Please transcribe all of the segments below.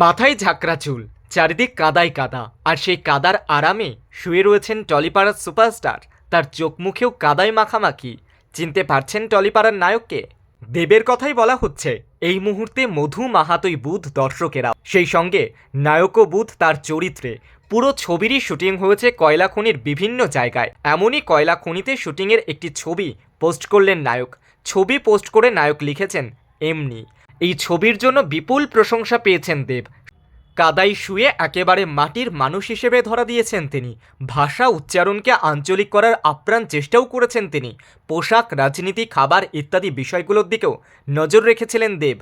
মাথায় ঝাঁকড়া চুল, চারিদিক কাদায় কাদা, আর সেই কাদার আরামে শুয়ে রয়েছেন টলিপাড়ার সুপারস্টার। তার চোখ মুখেও কাদায় মাখামাখি। চিনতে পারছেন টলিপাড়ার নায়ককে? দেবের কথাই বলা হচ্ছে, এই মুহূর্তে মধু মাহাতই বুধ দর্শকেরা। সেই সঙ্গে নায়কও বুধ তার চরিত্রে। পুরো ছবিরই শুটিং হয়েছে কয়লা খনির বিভিন্ন জায়গায়। এমনই কয়লা খনিতে শুটিংয়ের একটি ছবি পোস্ট করলেন নায়ক। ছবি পোস্ট করে নায়ক লিখেছেন, এমনি। এই ছবির জন্য বিপুল প্রশংসা পেয়েছেন দেব। কাদাই শুয়ে একেবারে মাটির মানুষ হিসেবে ধরা দিয়েছেন তিনি। ভাষা উচ্চারণকে আঞ্চলিক করার আপ্রাণ চেষ্টাও করেছেন তিনি। পোশাক, রাজনীতি, খাবার ইত্যাদি বিষয়গুলোর দিকেও নজর রেখেছিলেন দেব।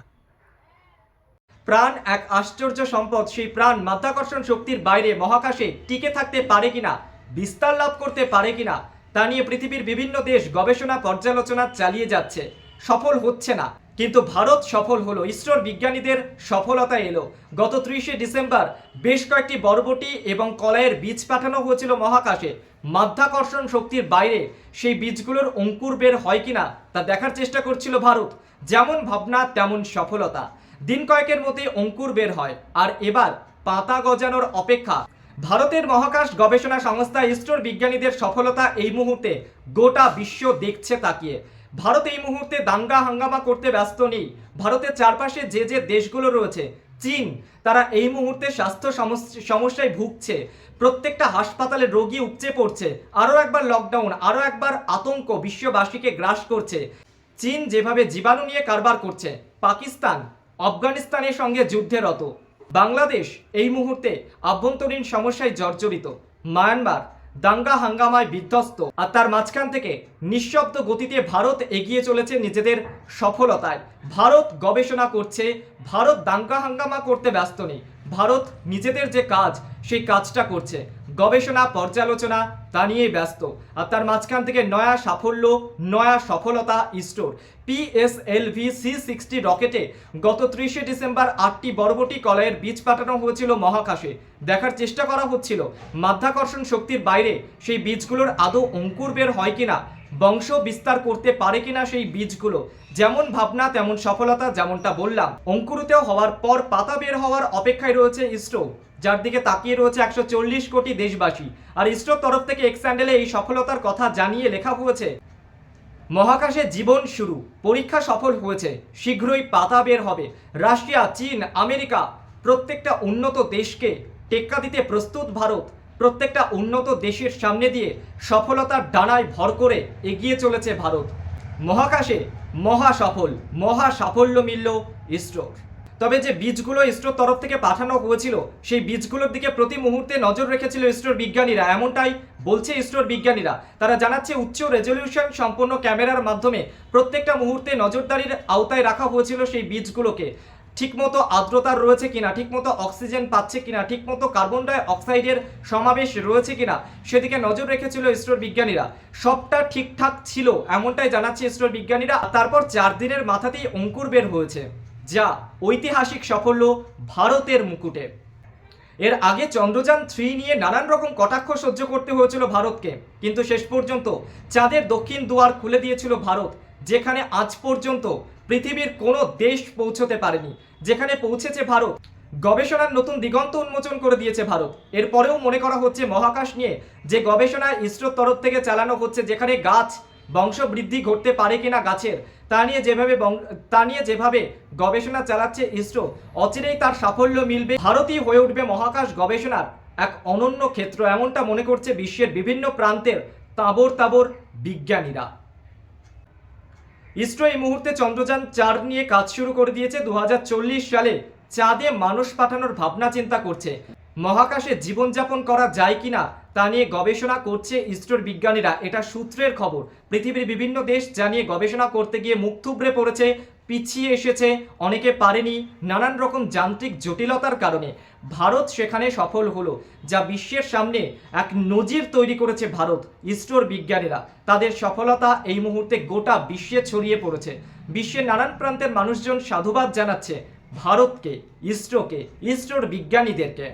প্রাণ এক আশ্চর্য সম্পদ, সেই প্রাণ মাধ্যাকর্ষণ শক্তির বাইরে মহাকাশে টিকে থাকতে পারে কিনা, বিস্তার লাভ করতে পারে কিনা, তা নিয়ে পৃথিবীর বিভিন্ন দেশ গবেষণা, পর্যালোচনা চালিয়ে যাচ্ছে। সফল হচ্ছে না। কিন্তু ভারত সফল হলো। ইসরোর বিজ্ঞানীদের সফলতা এলো। গত ত্রিশে ডিসেম্বর বেশ কয়েকটি বরবটি এবং কলাইয়ের বীজ পাঠানো হয়েছিল মহাকাশে। মাধ্যাকর্ষণ শক্তির বাইরে সেই বীজগুলোর অঙ্কুর বের হয় কিনা তা দেখার চেষ্টা করছিল ভারত। যেমন ভাবনা, তেমন সফলতা। দিন কয়েকের মধ্যে অঙ্কুর বের হয়। আর এবার পাতা গজানোর অপেক্ষা। ভারতের মহাকাশ গবেষণা সংস্থা ইসরোর বিজ্ঞানীদের সফলতা এই মুহূর্তে গোটা বিশ্ব দেখছে তাকিয়ে। ভারত এই মুহূর্তে দাঙ্গা হাঙ্গামা করতে ব্যস্ত নেই। ভারতের চারপাশে যে যে দেশগুলো রয়েছে, চীন, তারা এই মুহূর্তে স্বাস্থ্য সমস- সমস্যায় ভুগছে। প্রত্যেকটা হাসপাতালে রোগী উপচে পড়ছে। আরও একবার লকডাউন আরও একবার আতঙ্ক বিশ্ববাসীকে গ্রাস করছে। চীন যেভাবে জীবাণু নিয়ে কারবার করছে, পাকিস্তান, আফগানিস্তানের সঙ্গে যুদ্ধে রত। বাংলাদেশ এই মুহূর্তে আভ্যন্তরীণ সমস্যায় জর্জরিত। মায়ানমার দাঙ্গা হাঙ্গামায় বিধ্বস্ত। আর তার মাঝখান থেকে নিঃশব্দ গতিতে ভারত এগিয়ে চলেছে নিজেদের সফলতায়। ভারত গবেষণা করছে, ভারত দাঙ্গা হাঙ্গামা করতে ব্যস্ত নেই। ভারত নিজেদের যে কাজ, সেই কাজটা করছে। গবেষণা, পর্যালোচনা, তা নিয়েই ব্যস্ত। আর তার মাঝখান থেকে নয়া সাফল্য, নয়া সফলতা ইস্টোর পিএসএলভি সি সিক্সটি রকেটে গত ত্রিশে ডিসেম্বর আটটি বরবটি কলয়ের বীজ পাঠানো হয়েছিল মহাকাশে। দেখার চেষ্টা করা হচ্ছিল। মাধ্যাকর্ষণ শক্তির বাইরে সেই বীজগুলোর আদৌ অঙ্কুর বের হয় কিনা বংশ বিস্তার করতে পারে কিনা সেই বীজগুলো, যেমন ভাবনা, তেমন সফলতা, যেমনটা বললাম। অঙ্কুরিত হওয়ার পর পাতা বের হওয়ার অপেক্ষায় রয়েছে ইসরো, যার দিকে তাকিয়ে রয়েছে একশো চল্লিশ কোটি দেশবাসী। আর ইসরোর তরফ থেকে এক্স স্যান্ডেলে এই সফলতার কথা জানিয়ে লেখা হয়েছে, মহাকাশে জীবন শুরু, পরীক্ষা সফল হয়েছে, শীঘ্রই পাতা বের হবে। রাশিয়া, চীন, আমেরিকা, প্রত্যেকটা উন্নত দেশকে টেক্কা দিতে প্রস্তুত ভারত। প্রত্যেকটা উন্নত দেশের সামনে দিয়ে সফলতার ডানায় ভর করে এগিয়ে চলেছে ভারত। মহাকাশে মহা সফল, মহা সাফল্য মিলল ইসরোর। তবে যে বীজগুলো ইসরোর তরফ থেকে পাঠানো হয়েছিল, সেই বীজগুলোর দিকে প্রতি মুহূর্তে নজর রেখেছিল ইসরোর বিজ্ঞানীরা। এমনটাই বলছে ইসরোর বিজ্ঞানীরা। তারা জানাচ্ছে, উচ্চ রেজলিউশন সম্পন্ন ক্যামেরার মাধ্যমে প্রত্যেকটা মুহূর্তে নজরদারির আওতায় রাখা হয়েছিল সেই বীজগুলোকে। ঠিকমতো আর্দ্রতা রয়েছে কিনা, ঠিকমতো অক্সিজেন পাচ্ছে কিনা, ঠিকমতো কার্বন ডাই অক্সাইডের সমাবেশ রয়েছে কিনা, সেদিকে নজর রেখেছিল ইসরোর বিজ্ঞানীরা। সবটা ঠিকঠাক ছিল, এমনটাই জানাচ্ছে ইসরোর বিজ্ঞানীরা। তারপর চার দিনের মাথাতেই অঙ্কুর বের হয়েছে, যা ঐতিহাসিক সাফল্য ভারতের মুকুটে। এর আগে চন্দ্রযান থ্রি নিয়ে নানান রকম কটাক্ষ সহ্য করতে হয়েছিল ভারতকে, কিন্তু শেষ পর্যন্ত চাঁদের দক্ষিণ দুয়ার খুলে দিয়েছিল ভারত। যেখানে আজ পর্যন্ত পৃথিবীর কোনো দেশ পৌঁছতে পারেনি, যেখানে পৌঁছেছে ভারত। গবেষণার নতুন দিগন্ত উন্মোচন করে দিয়েছে ভারত। এরপরেও মনে করা হচ্ছে মহাকাশ নিয়ে যে গবেষণা ইসরোর তরফ থেকে চালানো হচ্ছে যেখানে গাছ বংশবৃদ্ধি ঘটতে পারে কিনা গাছের, তা নিয়ে যেভাবে তা নিয়ে যেভাবে গবেষণা চালাচ্ছে ইসরো, অচিরেই তার সাফল্য মিলবে। ভারতই হয়ে উঠবে মহাকাশ গবেষণার এক অনন্য ক্ষেত্র, এমনটা মনে করছে বিশ্বের বিভিন্ন প্রান্তের তাবর তাবর বিজ্ঞানীরা। ইসরো এই মুহূর্তে চন্দ্রযান চার নিয়ে কাজ শুরু করে দিয়েছে দু হাজার চল্লিশ সালে। চাঁদে মানুষ পাঠানোর ভাবনা চিন্তা করছে। মহাকাশে জীবনযাপন করা যায় কিনা তা নিয়ে গবেষণা করছে ইসরোর বিজ্ঞানীরা। এটা সূত্রের খবর। পৃথিবীর বিভিন্ন দেশ যা নিয়ে গবেষণা করতে গিয়ে মুখ থুবড়ে পড়েছে পিছিয়ে এসেছে। অনেকে পারেনি নানান রকম যান্ত্রিক জটিলতার কারণে। ভারত সেখানে সফল হলো, যা বিশ্বের সামনে এক নজির তৈরি করেছে ভারত, ইসরোর বিজ্ঞানীরা। তাদের সফলতা এই মুহূর্তে গোটা বিশ্বে ছড়িয়ে পড়েছে। বিশ্বের নানান প্রান্তের মানুষজন সাধুবাদ জানাচ্ছে ভারতকে, ইসরোকে, ইসরোর বিজ্ঞানীদেরকে।